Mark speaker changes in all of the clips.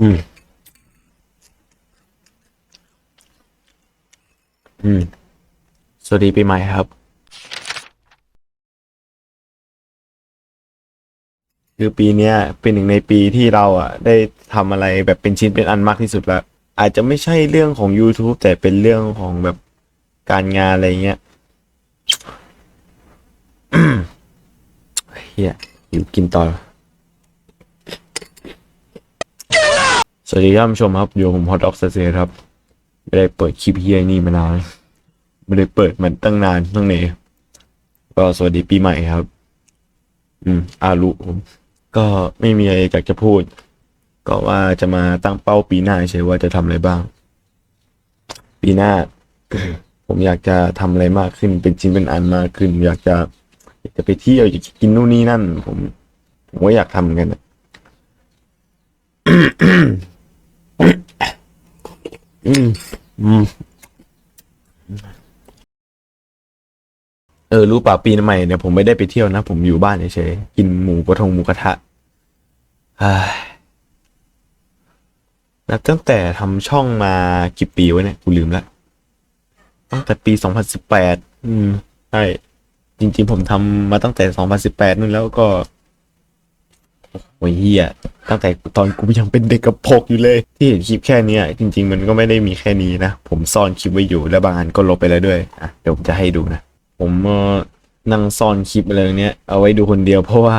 Speaker 1: อืม อืม สวัสดีปีใหม่ครับ คือปีเนี้ยเป็นหนึ่งในปีที่เราอะ ได้ทำอะไรแบบเป็นชิ้นเป็นอันมากที่สุดแล้วอาจจะไม่ใช่เรื่องของ YouTube แต่เป็นเรื่องของแบบการงานอะไรเงี้ยเฮียอยู่กินต่อ สวัสดีท่านผู้ชมครับอยู่ผมฮอตออกเซครับ ไม่ได้เปิดคลิปเฮียนี่มานานไม่ได้เปิดมันตั้งนานตั้งไหนก็สวัสดีปีใหม่ครับ อืม อารุผมก็ไม่มีอะไรอยากจะพูด ก็ว่าจะมาตั้งเป้าปีหน้าเฉยว่าจะทำอะไรบ้าง ปีหน้า ผมอยากจะทำอะไรมากขึ้น เป็นชิ้นเป็นอันมากขึ้น อยากจะอยากจะไปเที่ยวอยากจะกินนู่นนี่นั่น ผม ผมก็อยากทำกันนะ อืม อืม เออ รู้ป่ะปีใหม่เนี่ยผมไม่ได้ไปเที่ยวนะ ผมอยู่บ้านเฉยๆกินหมูกระทงหมูกระทะเฮ้ยนับตั้งแต่ทำช่องมากี่ปีวะเนี่ยกูลืมละตั้งแต่ปีสองพันสิบแปดอืม ใช่ จริง ๆ ผมทำมาตั้งแต่สองพันสิบแปดนู่นแล้วก็ โอ้ยเฮียตั้งแต่ตอนกูยังเป็นเด็กกระโปกอยู่เลย ที่เห็นคลิปแค่เนี้ยจริง ๆ มันก็ไม่ได้มีแค่นี้นะ ผมซ่อนคลิปไว้อยู่แล้วบางอันก็ลบไปแล้วด้วยอะเดี๋ยวผมจะให้ดูนะ ผมเอ่อนั่งซ่อนคลิปอะไรเนี้ยเอาไว้ดูคนเดียวเพราะว่า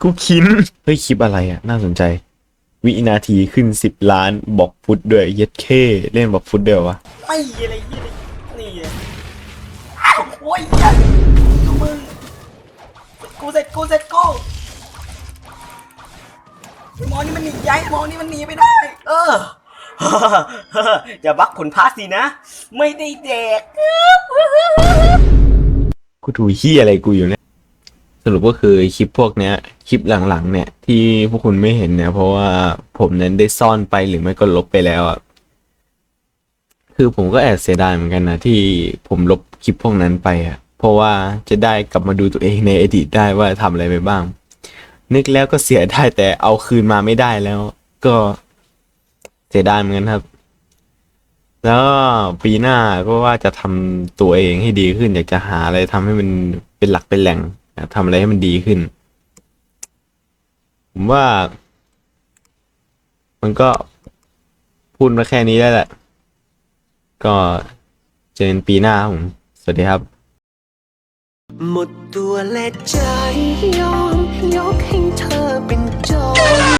Speaker 1: กูคินเฮ้ยคลิปอะไรอะ น่าสนใจ วินาทีขึ้นสิบล้านบอกฟุตด้วยเย็ดเคเล่นบอกฟุตเดียววะ
Speaker 2: ไม่อะไรเงี้ยนี่โอ้ยยันกูมึงกูเสร็จกูเสร็จกู มอนี่มันหนีย้ายหมอนี่มันหนีไม่ได้ เออ อย่าบักผลพาสินะ ไม่ได้แดก
Speaker 1: กูดูเฮียอะไรกูอยู่เนี่ย สรุปก็คือคลิปพวกเนี้ย คลิปหลังๆ เนี่ย ที่พวกคุณไม่เห็นเนี่ย เพราะว่าผมนั้นได้ซ่อนไปหรือไม่ก็ลบไปแล้วอะ คือผมก็แอบเสียดายเหมือนกันนะที่ผมลบคลิปพวกนั้นไปอะ เพราะว่าจะได้กลับมาดูตัวเองในอดีตได้ว่าทำอะไรไปบ้าง นึกแล้วก็เสียได้แต่เอาคืนมาไม่ได้แล้ว ก็เสียดายเหมือนกันครับ แล้วปีหน้าก็ว่าจะทำตัวเองให้ดีขึ้น อยากจะหาอะไรทำให้มันเป็นหลักเป็นแหล่งอยากทำอะไรให้มันดีขึ้น ผมว่า มันก็พูดมาแค่นี้ได้แหละ ก็เจอกันปีหน้าผม สวัสดีครับ
Speaker 3: หมดตัวและใจยอมยกให้เธอเป็นจอ